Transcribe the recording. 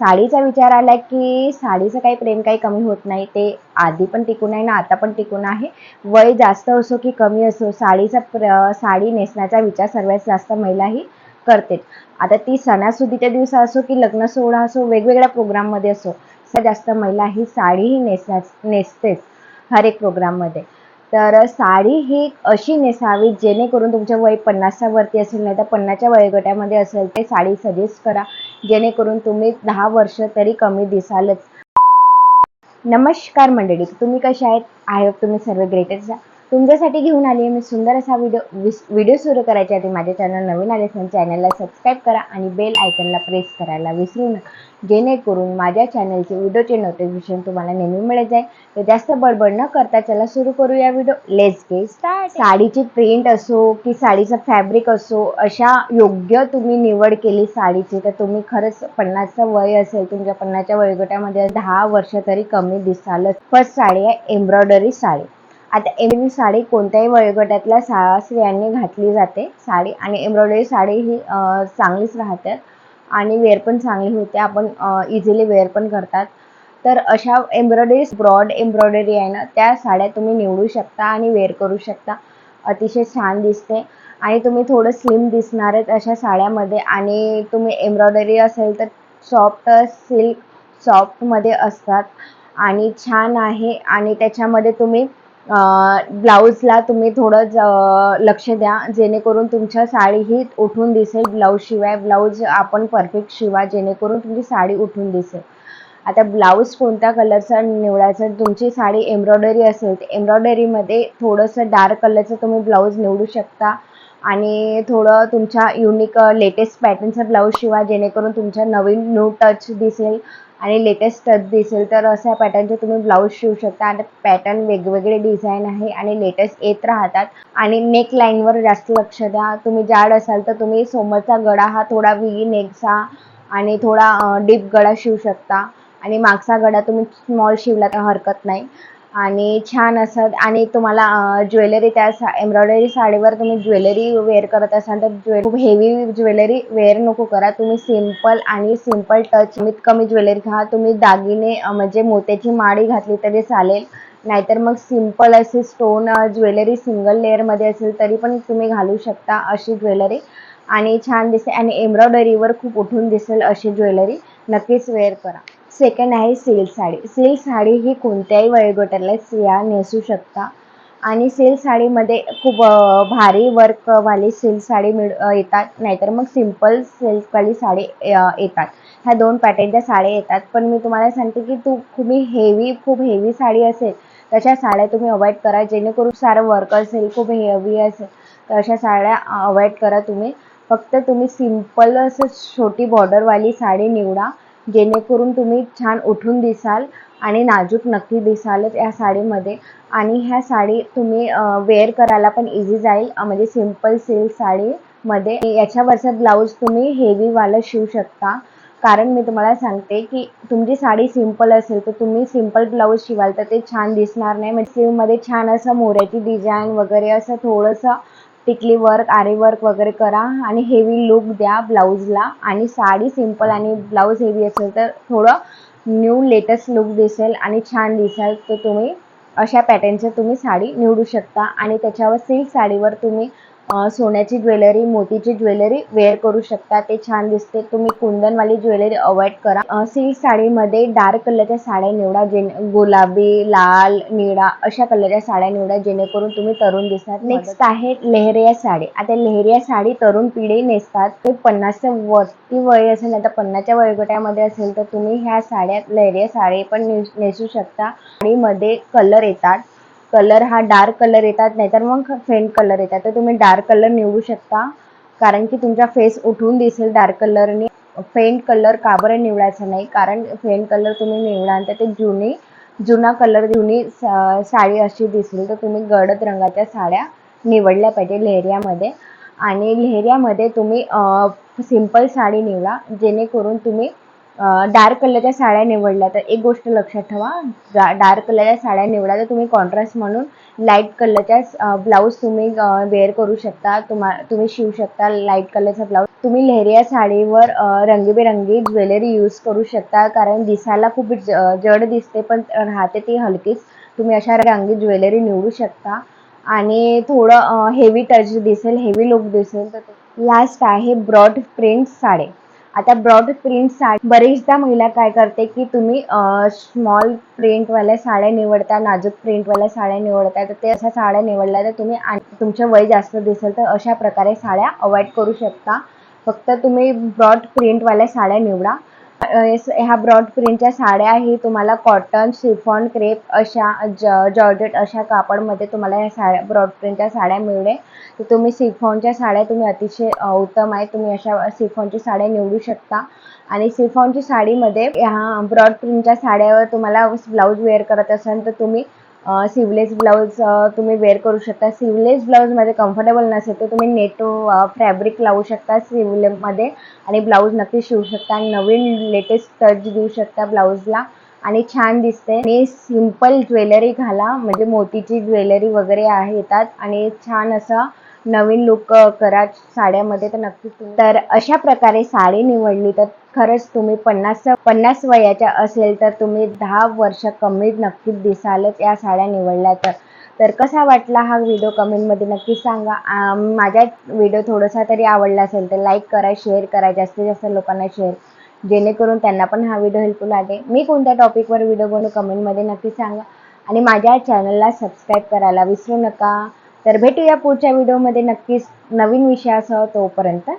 साडीचा विचार आला की साडीचं काही प्रेम काही कमी होत नाही ते आधी पण टिकून आहे ना आता पण टिकून आहे. वय जास्त असो की कमी असो साडीचा प्र साडी नेसण्याचा विचार सर्वात जास्त महिलाही करते आता ती सणासुदीच्या दिवसा असो की लग्न सोहळा असो वेगवेगळ्या प्रोग्राममध्ये असो सर्वात जास्त महिला ही साडीही नेसण्यास नेसतेच हर एक प्रोग्राममध्ये. तर साडी ही अशी नेसावी जेणेकरून तुमच्या वय पन्नासच्या वरती असेल नाही तर पन्नासच्या वयोगटामध्ये असेल ते साडी सजेस्ट करा जेणेकरून तुम्ही दहा वर्ष तरी कमी दिसालच. नमस्कार मंडळी तुम्ही कसे आहेत? आय होप तुम्ही सर्व ग्रेटेस्ट तुमच्यासाठी घेऊन आली आहे मी सुंदर असा व्हिडिओ व्हिडिओ सुरू करायच्या आधी माझ्या चॅनल नवीन आले असेल चॅनलला सबस्क्राईब करा आणि बेल आयकनला प्रेस करायला विसरू नका. जेणेकरून माझ्या चॅनलचे व्हिडिओचे नोटिफिकेशन तुम्हाला नेहमी मिळत जाईल. तर जास्त बडबड न करता चला सुरू करूया व्हिडिओ लेट्स गेट स्टार्ट साडीची प्रिंट असो की साडीचं फॅब्रिक असो अशा योग्य तुम्ही निवड केली साडीची तर तुम्ही खरंच पन्नासचं वय असेल तुमच्या पन्नासच्या वयोगटामध्ये दहा वर्ष तरी कमी दिसालच. फर्स्ट साडी आहे एम्ब्रॉयडरी साडी. आता एम्ब्रॉयडरी साडी कोणत्याही वयोगटातल्या सा स्त्रियांनी घातली जाते. साडी आणि एम्ब्रॉयडरी साडी ही चांगलीच राहतात. आणि वेअर पण चांगली होते. आपण इझिली वेअर पण करतात. तर अशा एम्ब्रॉयडरी ब्रॉड एम्ब्रॉयडरी आहे ना त्या साड्या तुम्ही निवडू शकता आणि वेअर करू शकता. अतिशय छान दिसते. आणि तुम्ही थोडं स्लिम दिसणार आहेत अशा साड्यामध्ये. आणि तुम्ही एम्ब्रॉयडरी असेल तर सॉफ्ट सिल्क सॉफ्टमध्ये असतात. आणि छान आहे. आणि त्याच्यामध्ये तुम्ही ब्लाऊजला तुम्ही थोडं ज लक्ष द्या. जेणेकरून तुमच्या साडी ही उठून दिसेल ब्लाऊज शिवाय. ब्लाऊज आपण परफेक्ट शिवा जेणेकरून तुमची साडी उठून दिसेल. आता ब्लाऊज कोणत्या कलरचा निवडायचा? तुमची साडी एम्ब्रॉयडरी असेल तर एम्ब्रॉयडरीमध्ये थोडंसं डार्क कलरचं तुम्ही ब्लाऊज निवडू शकता. आणि थोडं तुमच्या युनिक लेटेस्ट पॅटर्नचा ब्लाऊज शिवा जेणेकरून तुमच्या नवीन न्यू टच दिसेल. आणि लेटेस्ट टच दिसेल तर अशा पॅटर्नचे तुम्ही ब्लाऊज शिवू शकता. आणि पॅटर्न वेगवेगळे डिझाईन आहे आणि लेटेस्ट येत राहतात. आणि नेक लाईनवर जास्त लक्ष द्या. तुम्ही जाड असाल तर तुम्ही समोरचा गळा हा थोडा वी नेकचा आणि थोडा डीप गळा शिवू शकता. आणि मागचा गळा तुम्ही स्मॉल शिवला तर हरकत नाही. आणि छान असं आणि तुम्हाला ज्वेलरी त्या सा एम्ब्रॉयडरी साडीवर तुम्ही ज्वेलरी वेअर करत असाल तर ज्वे खूप हेवी ज्वेलरी वेअर नको करा. तुम्ही सिंपल आणि सिंपल टच कमीत कमी ज्वेलरी घ्या. तुम्ही दागिने म्हणजे मोत्याची माळी घातली तरी चालेल. नाहीतर मग सिंपल अशी स्टोन ज्वेलरी सिंगल लेअरमध्ये असेल तरी पण तुम्ही घालू शकता अशी ज्वेलरी. आणि छान दिसते आणि एम्ब्रॉयडरीवर खूप उठून दिसेल अशी ज्वेलरी. नक्कीच वेअर करा. सेकंड आहे सिल्क साडी. सिल्क साडी ही कोणत्याही वयोगटाला स्त्रिया नेसू शकता. आणि सिल्क साडीमध्ये खूप भारी वर्कवाली सिल्क साडी मिळ येतात. नाहीतर मग सिंपल सिल्कवाली साडी येतात. ह्या दोन पॅटर्नच्या साड्या येतात. पण मी तुम्हाला सांगते की तू तुम्ही हेवी खूप हेवी साडी असेल तशा साड्या तुम्ही अवॉइड करा. जेणेकरून सारं वर्क असेल खूप हेवी असेल तर अशा साड्या अवॉइड करा तुम्ही. फक्त तुम्ही सिंपल असं छोटी बॉर्डरवाली साडी निवडा. जेणेकरून तुम्ही छान उठून दिसाल आणि नाजूक नक्की दिसालच या साडीमध्ये. आणि ह्या साडी तुम्ही वेअर करायला पण इझी जाईल. म्हणजे सिंपल सिल्क साडीमध्ये. याच्यावरचं ब्लाऊज तुम्ही हेवीवालं शिवू शकता. कारण मी तुम्हाला सांगते की तुमची साडी सिंपल असेल तर तुम्ही सिंपल ब्लाऊज शिवाल तर ते छान दिसणार नाही. म्हणजे सिवमध्ये छान असं मोऱ्याची डिझाईन वगैरे असं थोडंसं टिकली वर्क आरे वर्क वगैरे करा आणि हेवी लुक द्या ब्लाऊजला आणि साडी सिंपल आणि ब्लाऊज हेवी असेल तर थोडं न्यू लेटेस्ट लुक दिसेल आणि छान दिसाल तर तुम्ही अशा पॅटर्नचं तुम्ही साडी निवडू शकता. आणि त्याच्यावर सिल्क साडीवर तुम्ही सोन्याची ज्वेलरी मोतीची ज्वेलरी वेअर करू शकता. ते छान दिसते. तुम्ही कुंदनवाली ज्वेलरी अवॉइड करा. सिल्क साडीमध्ये डार्क कलरच्या साड्या निवडा जे गुलाबी लाल निळा अशा कलरच्या साड्या निवडा जेणेकरून तुम्ही तरुण दिसणार. नेक्स्ट आहे लेहरिया साडी. आता लेहरिया साडी तरुण पिढी नेसतात. ते पन्नासच्या वरती वय असेल आता पन्नासच्या वयोगटामध्ये असेल तर तुम्ही ह्या साड्या लेहरिया साडी पण नेसू शकता. साडीमध्ये कलर येतात. कलर हा डार्क कलर येतात नाहीतर मग फेंट कलर येतात. तर तुम्ही डार्क कलर निवडू शकता. कारण की तुमचा फेस उठून दिसेल डार्क कलरने. फेंट कलर का बरं निवडायचा नाही? कारण फेंट कलर तुम्ही निवडाल तर ते जुनी जुना कलर जुनी सा- साडी अशी दिसेल. तर तुम्ही गडद रंगाच्या साड्या निवडल्या पाहिजे लेहऱ्यामध्ये आणि लेहऱ्यामध्ये तुम्ही सिंपल साडी निवडा. जेणेकरून तुम्ही डार्क कलरच्या साड्या निवडल्या. तर एक गोष्ट लक्षात ठेवा डार्क कलरच्या साड्या निवडा तर तुम्ही कॉन्ट्रास्ट म्हणून लाइट कलरच्या ब्लाऊज तुम्ही वेअर करू शकता. तुम्हा तुम्ही शिवू शकता लाइट कलरचा ब्लाऊज तुम्ही लेहरिया साडीवर रंगीबेरंगी ज्वेलरी यूज करू शकता कारण दिसायला खूप ज- जड दिसते पण राहते ती हलकीच. तुम्ही अशा रंगी ज्वेलरी निवडू शकता. आणि थोडं हेवी टच दिसेल हेवी लुक दिसेल तर लास्ट आहे ब्रॉड प्रिंट साडी आता ब्रॉड प्रिंट साडी बरेचदा महिला काय करते की तुम्ही स्मॉल प्रिंटवाल्या साड्या निवडता नाजूक प्रिंटवाल्या साड्या निवडता तर ते अशा साड्या निवडल्या तर तुम्ही आण- तुमचं वय जास्त दिसेल तर अशा प्रकारे साड्या अवॉइड करू शकता. फक्त तुम्ही ब्रॉड प्रिंटवाल्या साड्या निवडा. ह्या ब्रॉड प्रिंटच्या साड्या ही तुम्हाला कॉटन शिफॉन क्रेप अशा ज जॉर्जेट अशा कापडमध्ये तुम्हाला ह्या साड्या ब्रॉड प्रिंटच्या साड्या मिळेल तर तुम्ही सिफॉनच्या साड्या तुम्ही अतिशय उत्तम आहे. तुम्ही अशा सिफॉनची साड्या निवडू शकता. आणि सिफॉनची साडीमध्ये ह्या ब्रॉड प्रिंटच्या साड्यावर तुम्हाला ब्लाऊज वेअर करत असाल तर तुम्ही सिवलेस ब्लाऊज तुम्ही वेअर करू शकता. सिवलेस ब्लाऊजमध्ये कम्फर्टेबल नसेल तर तुम्ही नेट फॅब्रिक लावू शकता सिवलेमध्ये आणि ब्लाऊज नक्की शिवू शकता. आणि नवीन लेटेस्ट टच देऊ शकता ब्लाऊजला आणि छान दिसते. आणि सिंपल ज्वेलरी घाला म्हणजे मोतीची ज्वेलरी वगैरे आहे येतात आणि छान असं नवीन लुक करा साड्यामध्ये तर नक्कीच तर अशा प्रकारे साडी निवडली तर खरंच तुम्ही पन्नास पन्नास वयाच्या असेल तर तुम्ही दहा वर्ष कमी नक्कीच दिसालच या साड्या निवडल्या तर. तर कसा वाटला हा व्हिडिओ कमेंटमध्ये नक्की सांगा. माझा व्हिडिओ थोडासा तरी आवडला असेल तर लाईक करा शेअर करा जास्तीत जास्त लोकांना शेअर जेणेकरून त्यांना पण हा व्हिडिओ हेल्पफुल आहे. मी कोणत्या टॉपिकवर व्हिडिओ बनवू कमेंटमध्ये नक्की सांगा. आणि माझ्या चॅनलला सबस्क्राईब करायला विसरू नका. तर भेटूया पुढच्या व्हिडिओमध्ये नक्कीच नवीन विषयासह तोपर्यंत.